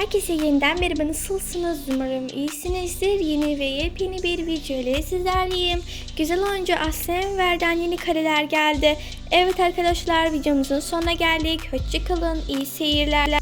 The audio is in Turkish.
Herkese yeniden merhaba nasılsınız? Umarım iyisinizdir. Yeni ve yepyeni bir video ile sizlerleyim. Güzel oyuncu Aslı Enver'den yeni kareler geldi. Evet arkadaşlar videomuzun sonuna geldik. Hoşçakalın. iyi seyirler.